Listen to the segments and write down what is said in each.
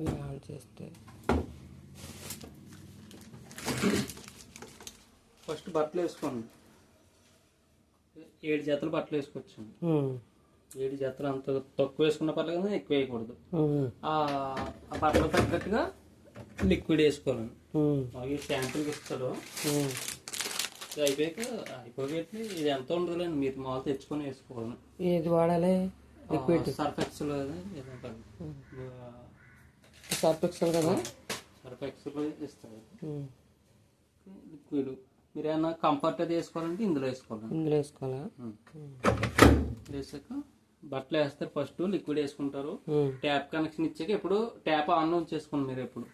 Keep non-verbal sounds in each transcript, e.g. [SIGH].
మీరు ఆన్ చేస్తే. ఫస్ట్ బట్టలు వేసుకోండి. ఏడు జతలు బట్టలు వేసుకోవచ్చండి ఉమ్, ఏడు జతలు అంత తక్కువ వేసుకున్న పర్లేదు కానీ ఎక్కువ వేయకూడదు. ఆ బట్టలు తగ్గట్టుగా లిక్విడ్ వేసుకోవాలండి. మాకు శాంపుల్కి ఇస్తాడు. ఇది అయిపోయాక అయిపోయేట్టు ఇది ఎంత ఉండదులేండి. మీరు మామూలు తెచ్చుకొని వేసుకోవాలి ఏది వాడాలి? లిక్విడ్. సర్ఫెక్స్లో సర్ఫ్ ఎక్సెల్ కదా? సర్ఫెక్స్లో ఇస్తారు ఉమ్, లిక్విడ్ మీరు ఏమన్నా కంఫర్ట్ అది వేసుకోవాలంటే ఇందులో వేసుకోవాలండి. ఇందులో వేసుకోవాలా. వేసాక బట్టలు వేస్తారు ఫస్ట్ లిక్విడ్ వేసుకుంటారు. ట్యాప్ కనెక్షన్ ఇచ్చాక ఇప్పుడు ట్యాప్ ఆన్ ఉంచేసుకోండి మీరు ఎప్పుడు.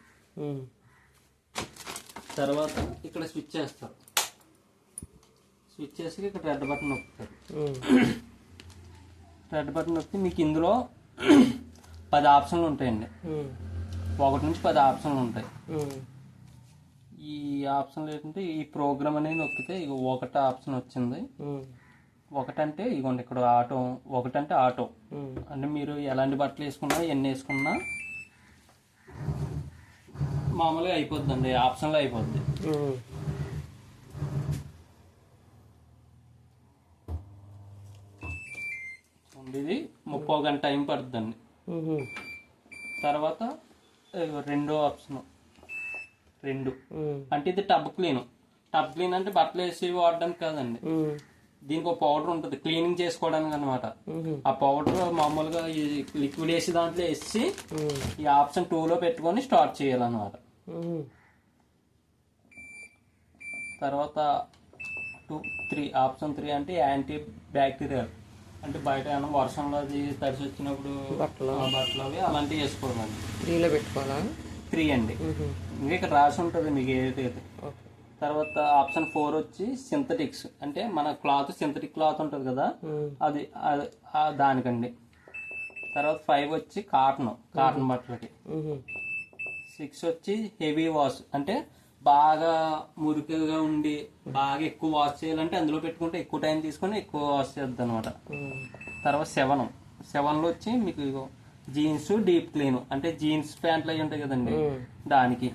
తర్వాత ఇక్కడ స్విచ్ చేస్తారు. స్విచ్ చేసి ఇక్కడ రెడ్ బటన్ నొక్కుతారు. రెడ్ బటన్ నొక్కి మీకు ఇందులో [CLEARS THROAT] పది ఆప్షన్లు ఉంటాయండి. ఒకటి నుంచి పది ఆప్షన్లు ఉంటాయి. ఈ ఆప్షన్లు ఏంటంటే ఈ ప్రోగ్రామ్ అనేది నొక్కితే ఇక ఒకటి ఆప్షన్ వచ్చింది. ఒకటంటే ఇగోండి ఇక్కడ ఆటో ఒకటంటే ఆటో. అంటే మీరు ఎలాంటి బట్టలు వేసుకున్నా ఎన్ని వేసుకున్నా మామూలుగా అయిపోద్దండి ఆప్షన్లో అయిపోద్ది. ఇది ముప్పై గంట టైం పడుతుందండి తర్వాత రెండో ఆప్షన్. రెండు. అంటే ఇది టబ్ క్లీన్. టబ్ క్లీన్ అంటే బట్టలు వేసి వాడడానికి కాదండి. దీనికి ఒక పౌడర్ ఉంటుంది క్లీనింగ్ చేసుకోవడానికి అనమాట ఆ పౌడర్ మామూలుగా ఈ లిక్విడ్ వేసి దాంట్లో వేసి ఈ ఆప్షన్ టూలో పెట్టుకొని స్టార్ట్ చేయాలన్నమాట. తర్వాత టూ త్రీ ఆప్షన్ త్రీ అంటే యాంటీ బ్యాక్టీరియల్ అంటే బయట ఏమైనా వర్షంలో అది తడిసి వచ్చినప్పుడు బట్టలు బట్టలు అవి అలాంటివి వేసుకోవాలండి త్రీలో పెట్టుకోవాలా? త్రీ అండి. ఇంకా ఇక్కడ రాసి ఉంటుంది మీకు ఏదైతే తర్వాత ఆప్షన్ ఫోర్ వచ్చి సింథటిక్స్. అంటే మన క్లాత్ సింథటిక్ క్లాత్ ఉంటుంది కదా అది దానికండి. తర్వాత ఫైవ్ వచ్చి కాటన్ కాటన్ బట్టలకి. సిక్స్ వచ్చి హెవీ వాష్. అంటే బాగా మురికిగా ఉండి బాగా ఎక్కువ వాష్ చేయాలంటే అందులో పెట్టుకుంటే ఎక్కువ టైం తీసుకొని ఎక్కువ వాష్ చేద్దాం అనమాట తర్వాత సెవెన్ సెవెన్లో వచ్చి మీకు జీన్స్ డీప్ క్లీన్ అంటే జీన్స్ ప్యాంట్లు అవి ఉంటాయి కదండి. దానికి.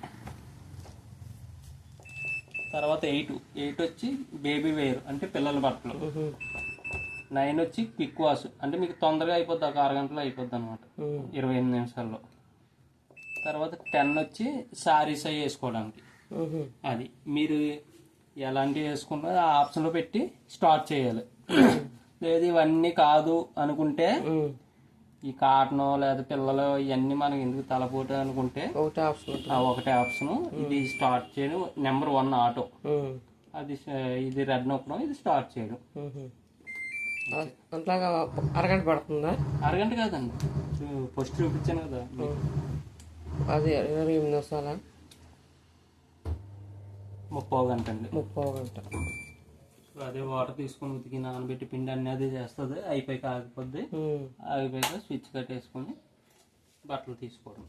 తర్వాత ఎయిట్ ఎయిట్ వచ్చి బేబీ వేర్ అంటే పిల్లల బట్టలు. నైన్ వచ్చి క్విక్ వాష్ అంటే మీకు తొందరగా అయిపోద్ది ఒక అరగంటలో అయిపోద్ది అనమాట ఇరవై ఎనిమిది నిమిషాల్లో. తర్వాత టెన్ వచ్చి శారీస్ అవి వేసుకోవడానికి. అది మీరు ఎలాంటివి వేసుకున్నా ఆ ఆప్షన్లో పెట్టి స్టార్ట్ చేయాలి. లేదు ఇవన్నీ కాదు అనుకుంటే. ఈ కాటన్ లేదా పిల్లలు ఇవన్నీ మనకి ఎందుకు తలపోటు అనుకుంటే ఒకటే ఆప్షన్ ఒకటే ఆప్షన్. ఇది స్టార్ట్ చేయడం నెంబర్ వన్ ఆటో. అది ఇది రెడ్ నొక్కడం ఇది స్టార్ట్ చేయడం. అంతలాగా అరగంట పడుతుందా? అరగంట కాదండి. ఫస్ట్ చూపించాను కదా. అది ఇరవై ఎనిమిది ముప్పై గంట అండి. ముప్పై గంట. అదే వాటర్ తీసుకొని ఉతికి నానబెట్టి పిండి అన్నీ అదే చేస్తుంది అయిపోయి ఆగిపోద్ది. ఉమ్, ఆగిపోయాక స్విచ్ కట్టేసుకొని బట్టలు తీసుకోవడం.